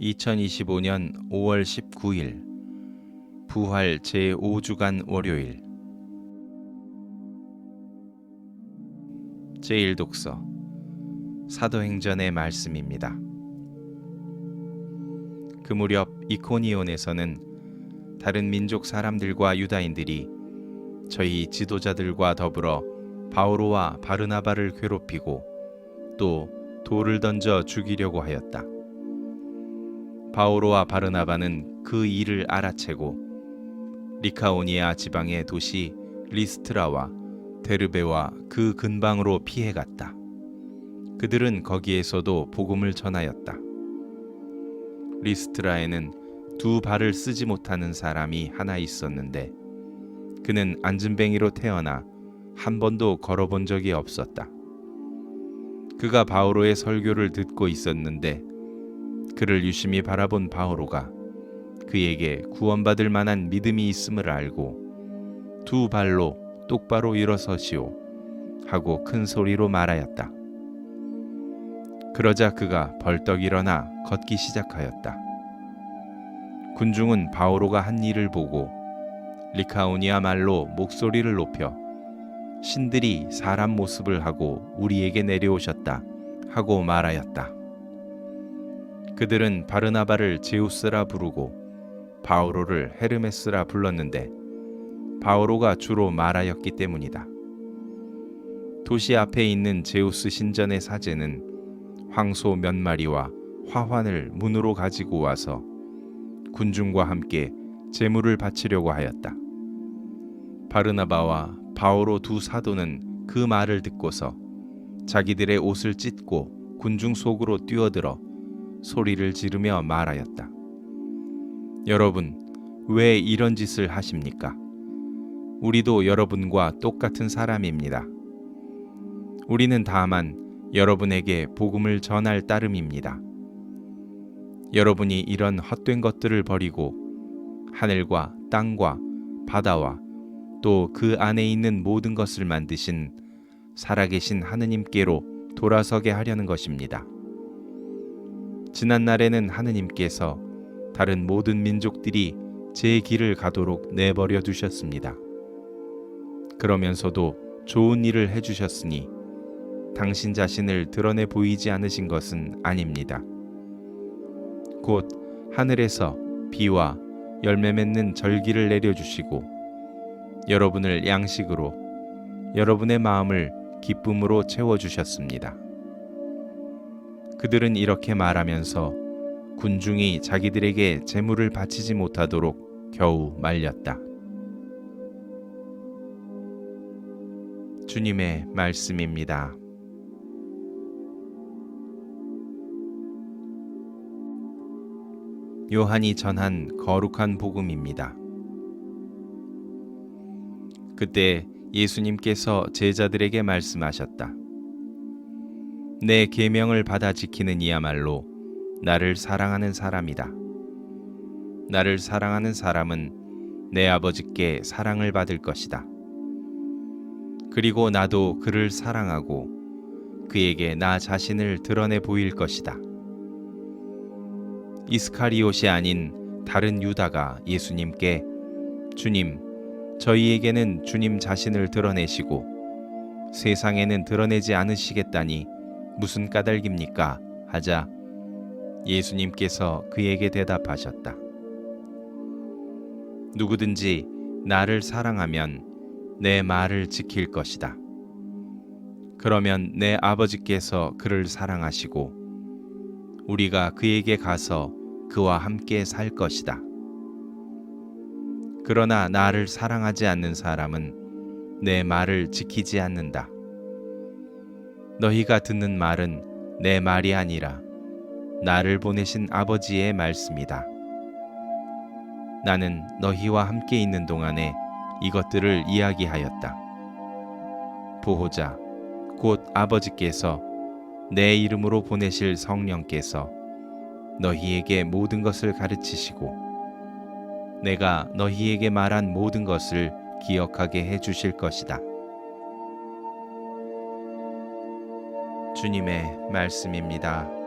2025년 5월 19일 부활 제5주간 월요일 제1독서 사도행전의 말씀입니다. 그 무렵 이코니온에서는 다른 민족 사람들과 유다인들이 저희 지도자들과 더불어 바오로와 바르나바를 괴롭히고 또 돌을 던져 죽이려고 하였다. 바오로와 바르나바는 그 일을 알아채고 리카오니아 지방의 도시 리스트라와 데르베와 그 근방으로 피해갔다. 그들은 거기에서도 복음을 전하였다. 리스트라에는 두 발을 쓰지 못하는 사람이 하나 있었는데 그는 앉은뱅이로 태어나 한 번도 걸어본 적이 없었다. 그가 바오로의 설교를 듣고 있었는데 그를 유심히 바라본 바오로가 그에게 구원받을 만한 믿음이 있음을 알고 두 발로 똑바로 일어서시오 하고 큰 소리로 말하였다. 그러자 그가 벌떡 일어나 걷기 시작하였다. 군중은 바오로가 한 일을 보고 리카오니아 말로 목소리를 높여 신들이 사람 모습을 하고 우리에게 내려오셨다 하고 말하였다. 그들은 바르나바를 제우스라 부르고 바오로를 헤르메스라 불렀는데 바오로가 주로 말하였기 때문이다. 도시 앞에 있는 제우스 신전의 사제는 황소 몇 마리와 화환을 문으로 가지고 와서 군중과 함께 제물을 바치려고 하였다. 바르나바와 바오로 두 사도는 그 말을 듣고서 자기들의 옷을 찢고 군중 속으로 뛰어들어 소리를 지르며 말하였다. 여러분, 왜 이런 짓을 하십니까? 우리도 여러분과 똑같은 사람입니다. 우리는 다만 여러분에게 복음을 전할 따름입니다. 여러분이 이런 헛된 것들을 버리고 하늘과 땅과 바다와 또 그 안에 있는 모든 것을 만드신 살아계신 하느님께로 돌아서게 하려는 것입니다. 지난 날에는 하느님께서 다른 모든 민족들이 제 길을 가도록 내버려 두셨습니다. 그러면서도 좋은 일을 해주셨으니 당신 자신을 드러내 보이지 않으신 것은 아닙니다. 곧 하늘에서 비와 열매 맺는 절기를 내려주시고 여러분을 양식으로 여러분의 마음을 기쁨으로 채워주셨습니다. 그들은 이렇게 말하면서 군중이 자기들에게 재물을 바치지 못하도록 겨우 말렸다. 주님의 말씀입니다. 요한이 전한 거룩한 복음입니다. 그때 예수님께서 제자들에게 말씀하셨다. 내 계명을 받아 지키는 이야말로 나를 사랑하는 사람이다. 나를 사랑하는 사람은 내 아버지께 사랑을 받을 것이다. 그리고 나도 그를 사랑하고 그에게 나 자신을 드러내 보일 것이다. 이스카리옷이 아닌 다른 유다가 예수님께 주님, 저희에게는 주님 자신을 드러내시고 세상에는 드러내지 않으시겠다니 무슨 까닭입니까? 하자 예수님께서 그에게 대답하셨다. 누구든지 나를 사랑하면 내 말을 지킬 것이다. 그러면 내 아버지께서 그를 사랑하시고 우리가 그에게 가서 그와 함께 살 것이다. 그러나 나를 사랑하지 않는 사람은 내 말을 지키지 않는다. 너희가 듣는 말은 내 말이 아니라 나를 보내신 아버지의 말씀이다. 나는 너희와 함께 있는 동안에 이것들을 이야기하였다. 보호자, 곧 아버지께서 내 이름으로 보내실 성령께서 너희에게 모든 것을 가르치시고 내가 너희에게 말한 모든 것을 기억하게 해 주실 것이다. 주님의 말씀입니다.